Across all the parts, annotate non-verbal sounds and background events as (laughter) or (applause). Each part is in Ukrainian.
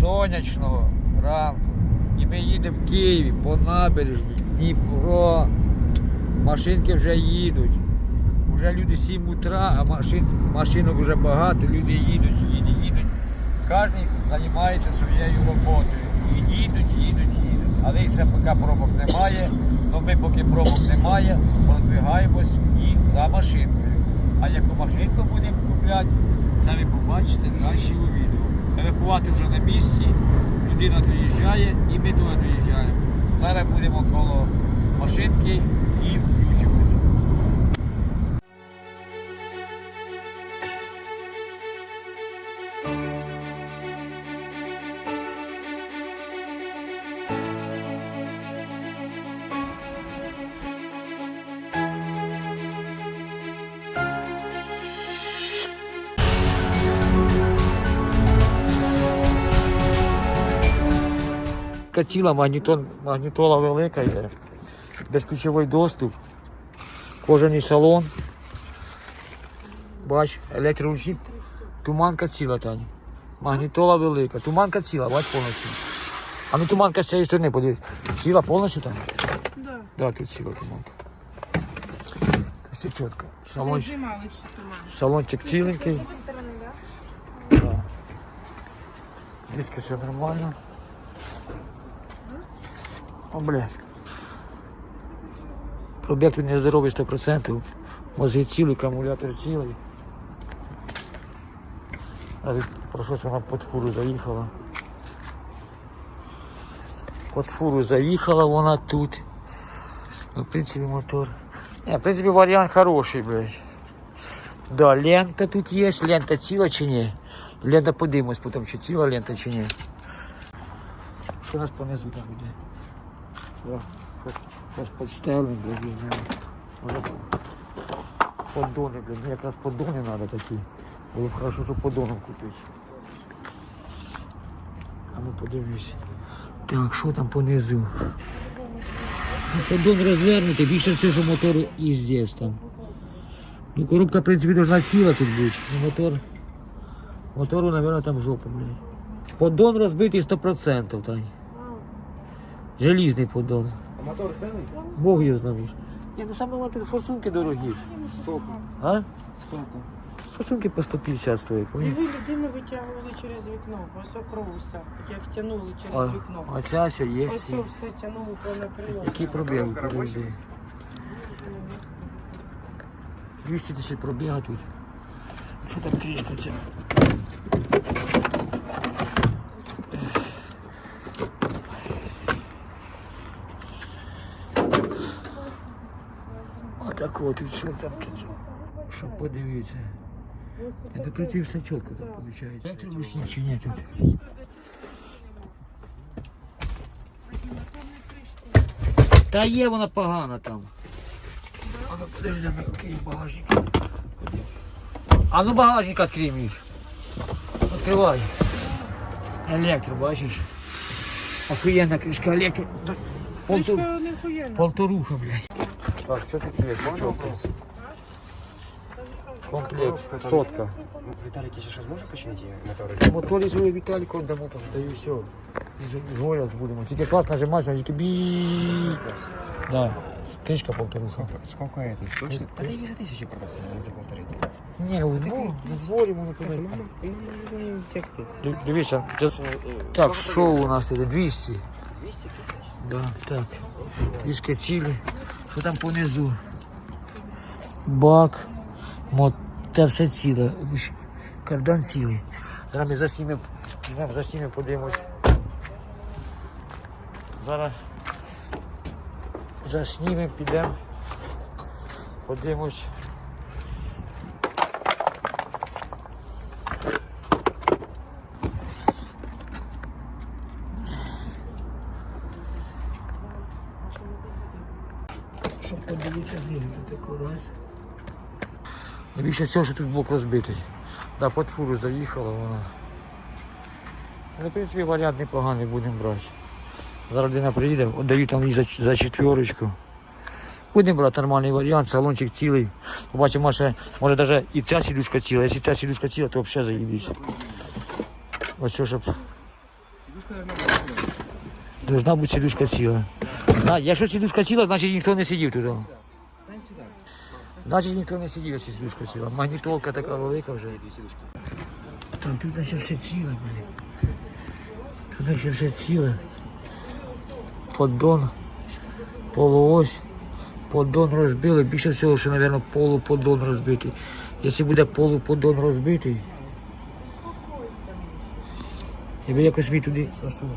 сонячного ранку. І ми їдемо в Києві по набережні, Дніпро. Машинки вже їдуть. Вже люди 7 утра, а машин, машинок вже багато, люди їдуть, їдуть, їдуть. Кожен займається своєю роботою. І їдуть, їдуть, їдуть. Але ще поки пробок немає, то ми поки пробок немає, продвигаємось і за машинкою. А яку машинку будемо купляти, це ви побачите далі у відео. Евакувати вже на місці, людина доїжджає і ми туди доїжджаємо. Зараз будемо коло машинки і Катіла, магнітон, магнітола велика є. Безключовий доступ. Кожаний салон. Бач, електроручник. Туманка ціла, Таня. Магнітола велика. Туманка ціла, бач повністю. А ну туманка з цієї сторони, подивись. Ціла повністю там? Да. Да, тут ціла туманка. Все чітко. Салон, салончик ціленький. Да. Диски все нормально. О, бля. Пробіг тут нездоровий 100%. Мозги цілий, акумулятор цілий. Але про щось вона під фуру заїхала. Під фуру заїхала вона тут. Ну, в принципі, мотор. Не, в принципі, варіант хороший, блядь. Да, лента тут є, лента ціла чи ні? Лента подивимось потім, чи ціла лента чи ні. Що у нас понизу там буде? Зараз підстелим. Може, Поддони, блядь, мені якраз поддони треба такі. Було б хорошо, щоб поддоном купити. А ну подивись. Так, що там понизу? Ну, поддон розвернутий, більше все, що мотор і здесь там. Ну, коробка, в принципі, должна ціла тут бути. Ну, мотор. Мотору, наверное, там жопа, блядь. Поддон розбитий 100%, Тань. Желізний поддон. А мотор цілий? Бог його знає. Ні, ну саме мотор, форсунки дорогі. Сколько? А? Сколько? Форсунки по 150 стоять. І ви людину витягували через вікно, ось окровуся, як тягнули через А, вікно. а ця все є. Ось всі. все тягнуло понакрило. Який пробіг? Подожди. 200 тисяч пробіга тут. Що там кришка ця? Отак от, і що там тут? Щоб подивитися. Я до прийти все чітко так виходить. Електробушні чи ні тут? Та є вона погана там. А ну подожди, відкрий багажник. А ну багажник відкрий, Міш. Відкривай. Електро, бачиш? Охуєнна кришка електро. Полтор... Кришка не хуєнна. Полторуха, блядь. Так, що тут є? Комплект. Сотка. Віталік, ще щось може починити мотори? Моторі свої Віталіку віддамо там, та і все. І двоє будемо. Тільки клас нажимаєш, а тільки бі. Да. Кришка полторуха. Сколько это? Точно? Я її за тисячі продасться, не за полтори. Ні, у дворі, у дворі можна подати. Ну, не знаю, як ти. Ди- Дивіться, це- так, що у нас іде? 200. 200 тисяч? Да, так. Диски цілі. Що там понизу? Бак. Мо... те все ціле. Кардан цілий. Зараз ми заснімемо, за заснімемо, подивимось. Зараз заснімемо, підемо. Подивимось. Щоб подивитися таку раз. Найбільше всього, що тут блок розбитий. Да, під фуру заїхала вона. Ну, в принципі, варіант непоганий будемо брати. Зараз людина приїде, отдаю там їй за, за четверочку. Будемо брати нормальний варіант, салончик цілий. Побачимо, може, може навіть і ця сідушка ціла. Якщо ця сідушка ціла, то взагалі заїбіться. Ось що, щоб Должна бути сідушка ціла. Да, якщо сідушка ціла, значить ніхто не сидів туди. Стань сюди. Значить ніхто не сидів, якщо сідушка ціла. Магнітолка така велика вже. Там тут наче все ціле, блін. Тут наче все ціле. Поддон, полуось, поддон розбили. Більше всього, що, мабуть, полуподдон розбитий. Якщо буде полуподдон розбитий, я би якось мій туди засунув.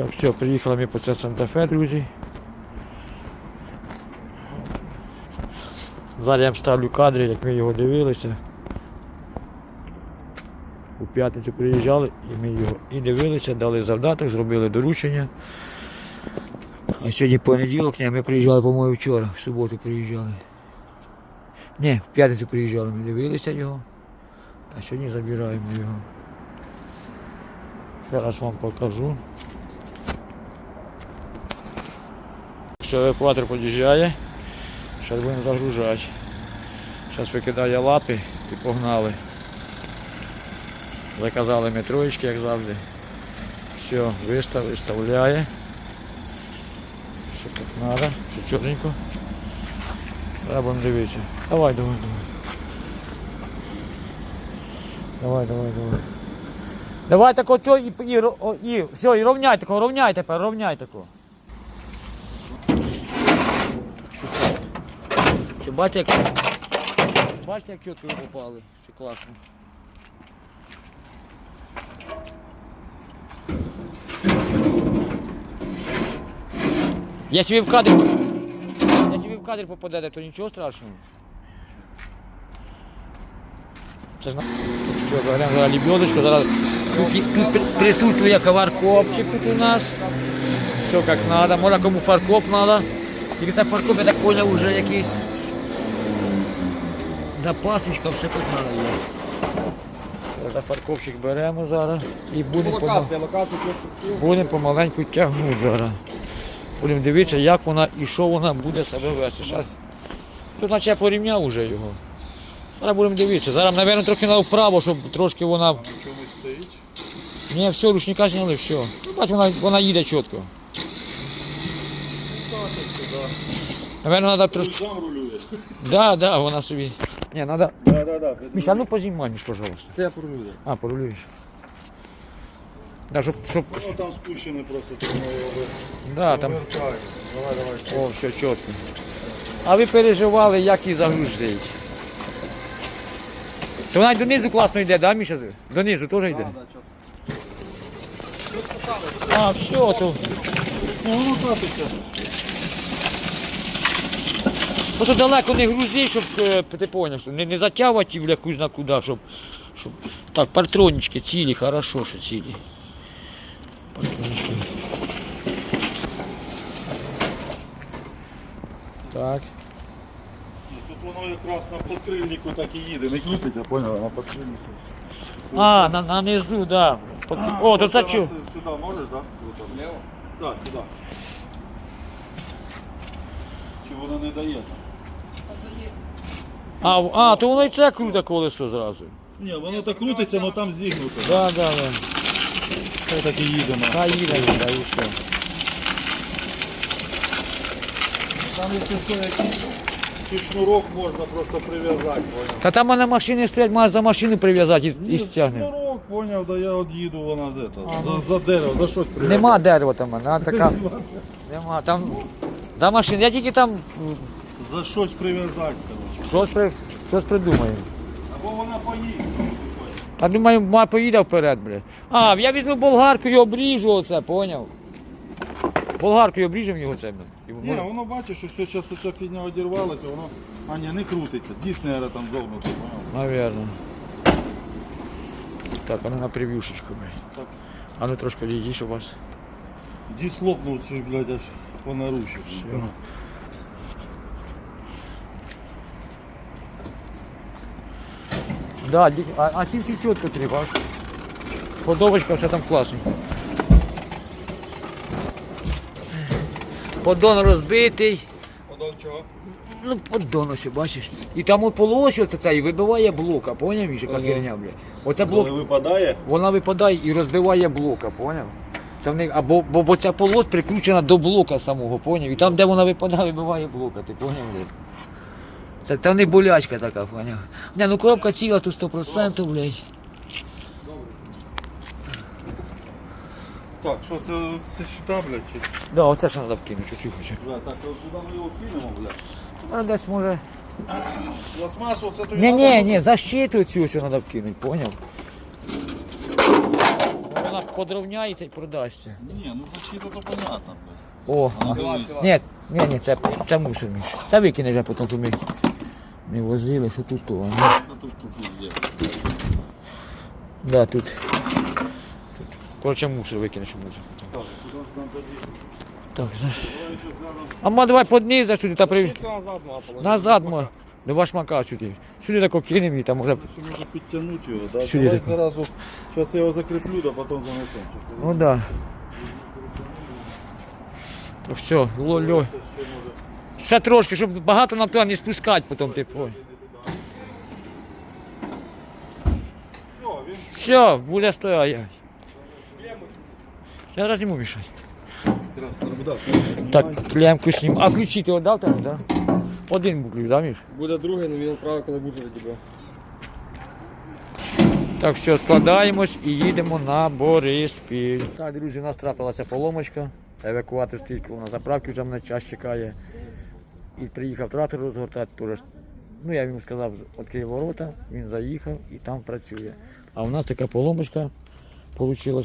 Так, все, приїхали ми по це Санта-Фе, друзі. Зараз я вам ставлю кадри, як ми його дивилися. У п'ятницю приїжджали і ми його і дивилися, дали завдаток, зробили доручення. А сьогодні понеділок, ні, ми приїжджали, по-моєму, вчора, в суботу приїжджали. Ні, в п'ятницю приїжджали, ми дивилися його, а сьогодні забираємо його. Зараз вам покажу. Все, евакуатор під'їжджає. Зараз будемо загружати. Зараз викидає лапи і погнали. Заказали ми троєчки, як завжди. Все, вистав, виставляє. Все як треба, все чорненько. Треба будемо дивитися. Давай, давай, давай. Давай, давай, давай. Давай тако і, і, і, все, і ровняй тако, ровняй тепер, ровняй тако. Бачите, як, бачите, як чітко попали? Все класно. Якщо ви в кадр, якщо ви в кадр попадете, то нічого страшного. Це ж на... Все, беремо зараз лебедочку, зараз тут, присутствує коваркопчик тут у нас. Все як треба, може кому фаркоп треба. Тільки це фаркоп, я так понял, вже якийсь запасочка, все тут треба є. Зараз фаркопчик беремо зараз і будемо пома- Локація, локація, чорт. будемо помаленьку тягнути зараз. Будемо дивитися, як вона і що вона буде себе вести. Зараз, тут наче я порівняв вже його. Зараз будемо дивитися. Зараз, мабуть, трохи на вправо, щоб трошки вона. Нічого стоїть. Ні, все, ручника зняли, все. Ну, бач, вона, вона їде чітко. Наверно, треба трошки. Рулює. Да, да, вона собі. Ні, треба. Да, да, да. Міша, а ну Міш, пожалуйста. Та я порулюю. А, порулюєш. Да, щоб, щоб... Воно там спущене просто, тому його Да, там... Давай, давай. О, все чітко. А ви переживали, як її загрузить. То вона й донизу класно йде, да, Міша? Донизу теж йде? Да, да, чорт. А, все, то. Ну, воно катиться. Просто далеко не грузи, щоб е, ти поняв, не, не затягувати в якусь на куди, щоб, щоб. Так, партронічки цілі, хорошо, що цілі. Партронічки. Так. Ну, Тут воно якраз на подкрильнику так і їде. Не крутиться, поняв, на подкрильнику. А, на, на низу, да. Под- О, то це чу. Сюди можеш, так? Да? Вліво? Так, сюди. Чи воно не дає? А, а, то воно і це круте колесо зразу. Ні, воно так крутиться, але там зігнуто. Да, да, да. Це так і їде. на. Та їде, їде, і все. Там якщо що, якийсь чи шнурок можна просто прив'язати, поняв. Та там на машині стоять, має за машину прив'язати і, і стягне. Шнурок, поняв, да я от їду вона з этого, за, за дерево, за щось прив'язати. Нема дерева там, вона така. (laughs) Нема. Там за машину. Я тільки там За щось прив'язати, коротше. Щось, при, щось придумаю. Або вона поїде. А думаю, ма поїде вперед, бля. А, я візьму болгарку і обріжу оце, поняв? Болгаркою обріжемо його це. Ні, воно бачиш, що все, зараз ця фігня одірвалася, воно, а ні, не крутиться. Дійсно, наверное, там зогнуто, поняв. Наверно. Так, а ну на прев'юшечку, блядь. Так. А ну трошки відійди, щоб вас. Діс лопнув, чи, блядь, аж понарушив. Все. Да, а, а ці всі чітко треба. аж. Подовочка, все там класно. Поддон розбитий. Подон чого? Ну, поддон ось, бачиш. І там от полось оце це і вибиває блока, поняв, Міша, яка херня, блядь. Оце блок, Коли випадає, вона випадає і розбиває блока, поняв? В них, або, бо, бо ця полос прикручена до блока самого, поняв? І там, де вона випадає, вибиває блока, ти поняв, блядь? Це, це в них болячка така, поняв? Не, ну коробка ціла тут 100%, блядь. так, що це, це сюди, блядь? чи- Да, оце ж треба вкинути, я хочу. Бля, так, от куди ми його кинемо, блядь? А десь може. Пластмасу, це тобі Ні, ні, ні, защиту цю що треба вкинути, поняв? Вона подровняється і продасться. Ні, ну защита то понятно, блядь. О, а. ні, ні, ні, це, це мусор Міш. Це викине вже потім, ми не возили, що тут то. а, ну. Ну, тут, тут, пиздец. Да, тут. тут. Коротше, мусор викине, що. Так? Так, за... А ма давай поднизу сюди та при... Щітка назад. Назад, ма. Два шмака сюди. Сюди тако кинемо і там може. Що може підтягнути його, да? Сюди Давай зразу, зараз я його закріплю, да потім занесемо. Ну да. Так все, ло, льо. Ще трошки, щоб багато нам туди не спускати потім, ти понял. Все, буде стоять. Зараз зніму мішать. Так, клемку зніму. А ключі ти віддав там, так? Один був ключ, да, Міш? Буде другий, але він відправив, коли буде від тебе. Так, все, складаємось і їдемо на Бориспіль. Так, друзі, у нас трапилася поломочка. Евакуатор стоїть на заправці, вже мене час чекає. І приїхав трактор розгортати теж. Ну, я йому сказав, відкрий ворота, він заїхав і там працює. А у нас така поломочка вийшла.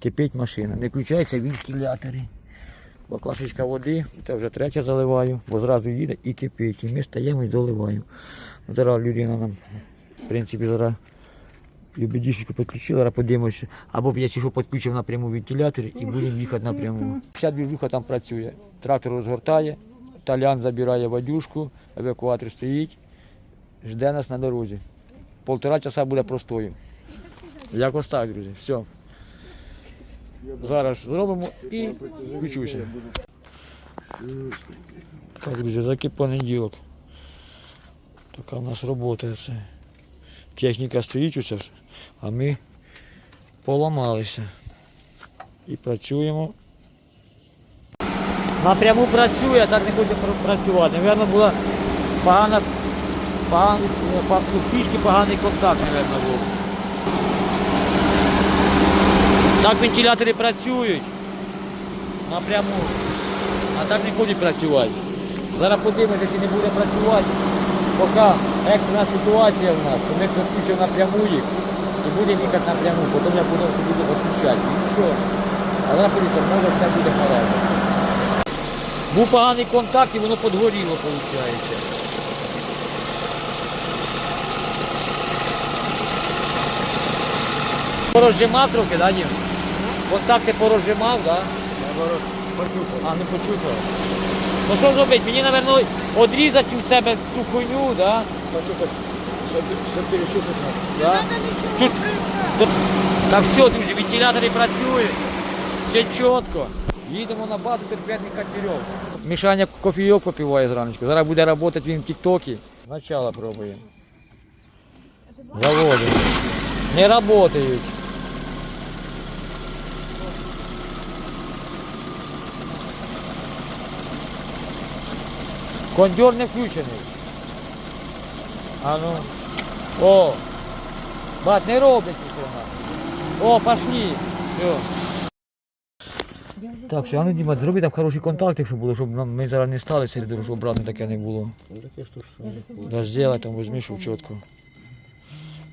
Кипить машина. Не включаються вентилятори. Баклашечка води, це вже третя заливаю, бо зразу їде і кипить. І ми стаємо і доливаємо. Зараз людина нам, в принципі, зараз і підключила, зараз подивимося. Або я що підключив напряму вентилятор і будемо їхати напряму. Вся двіжуха там працює. Трактор розгортає, талян забирає водюшку, евакуатор стоїть, жде нас на дорозі. Полтора часа буде простою. Якось так, друзі. Все. Зараз зробимо і включуся. Так, друзі, заки понеділок. Така в нас робота. Це. Техніка стоїть усе, а ми поламалися. І працюємо. Напряму працює, а так не хоче працювати. Навірно, була погана, поган, у фішки поганий контакт, напевно, був. Так вентилятори працюють напряму, а так не хочуть працювати. Зараз подивимося, якщо не буде працювати, поки екстрена ситуація в нас, ми підключимо напряму їх і будемо їхати напряму, потім я буду буду відключати. І все. А зараз подивіться, може все буде хорошо. Був поганий контакт і воно подгоріло, виходить. Порозжимав трохи, да, Дім? Контакти порозжимав, да? А, не почухав. Ну що зробити? Мені, напевно, відрізати у себе ту хуйню, да? Да? Тут, тут, так все, друзі, вентилятори працюють. Все чітко. Їдемо на базу терпетний катерьов. Мішаня кофійок попиває зраночку. Зараз буде працювати він в тіктокі. Начало пробуємо. Заводимо. Не працюють. Кондер не включений. А ну. О! Бат, не роблять ніхрена. О, пошли. Все. Так, все, а ну Діма, зроби там хороші контакти, щоб було, щоб нам, ми зараз не стали серед дорог, щоб обратно таке не було. Да, сделай там, візьми, щоб чітко.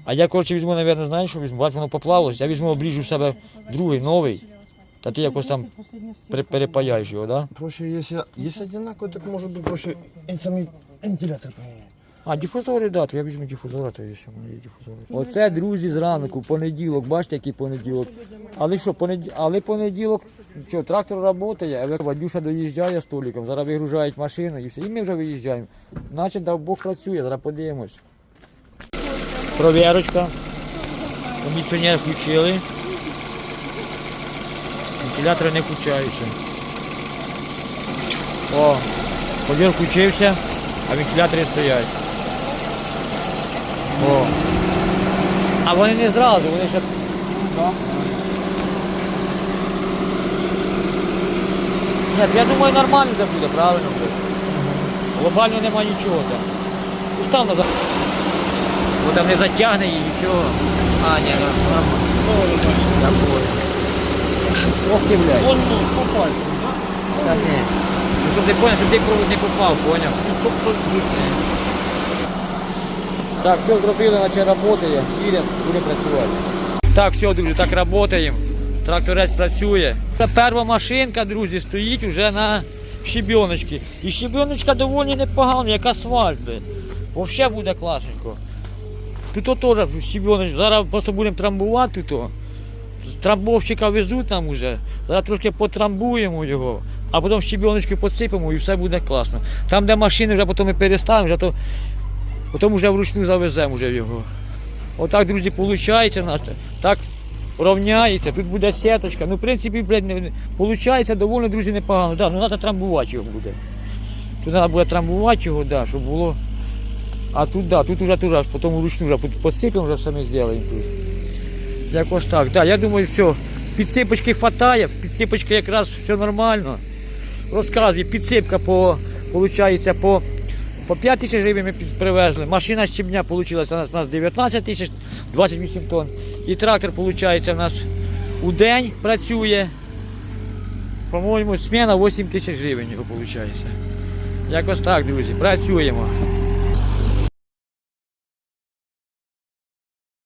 А я, коротше, візьму, мабуть, знаєш, що візьму, бач, воно поплавилось, я візьму, обріжу в себе другий, новий, та ти якось там пере- перепаяєш його, да? Проще, если, если одинаково, так может быть проще и самый вентилятор. А, дифузори, да, то я візьму дифузора, то є ще в мене є дифузори. Оце, друзі, зранку, понеділок, бачите, який понеділок. Але що, понеділок, але понеділок, що, трактор працює, Вадюша доїжджає столиком, зараз вигружають машину і все. І ми вже виїжджаємо. Наче дав Бог працює, зараз подивимось. Провірочка. Кондиціонер включили. Вентилятори не включаються. О, Ходір включився, а вентилятори стоять. О. А вони не зразу, вони ще. Ні, я думаю, нормально це буде, правильно буде. Глобально нема нічого там. Устав назад. Бо там не затягне її нічого. А, ні, ну, нормально. Ох ти, блядь. Вон ну, по пальцю. Та ні. Ну, щоб ти поняв, щоб ти провод не попав, поняв? Так, все зробили, наче працює. Їдемо, будемо працювати. Так, все, друзі, так працюємо. Тракторець працює. Це перша машинка, друзі, стоїть вже на щебіночці. І щебіночка доволі непогана, як асфальт. Взагалі буде класненько. Тут теж щебіночка. Зараз просто будемо трамбувати тут. Трамбовщика везуть нам уже. Зараз трошки потрамбуємо його, а потім щебіночки посипемо і все буде класно. Там, де машини, вже потім ми переставимо, вже то, потім вже вручну завеземо вже його. Отак, друзі, виходить. Так рівняється, тут буде сіточка. Ну, в принципі, блядь, виходить доволі, друзі, непогано. Да, ну треба трамбувати його буде. Тут треба буде трамбувати його, да, щоб було. А тут, да, тут вже теж, потім вручну вже посипемо, вже все ми зробимо тут. Якось так. Да, я думаю, все. Підсипочки хватає, підсипочки якраз все нормально. Розказую, підсипка по, получається, по, по 5 тисяч гривень ми привезли. Машина щебня вийшла у нас 19 тисяч, 28 тонн. І трактор, виходить, у нас у день працює. По-моєму, сміна 8 тисяч гривень його виходить. Якось так, друзі, працюємо.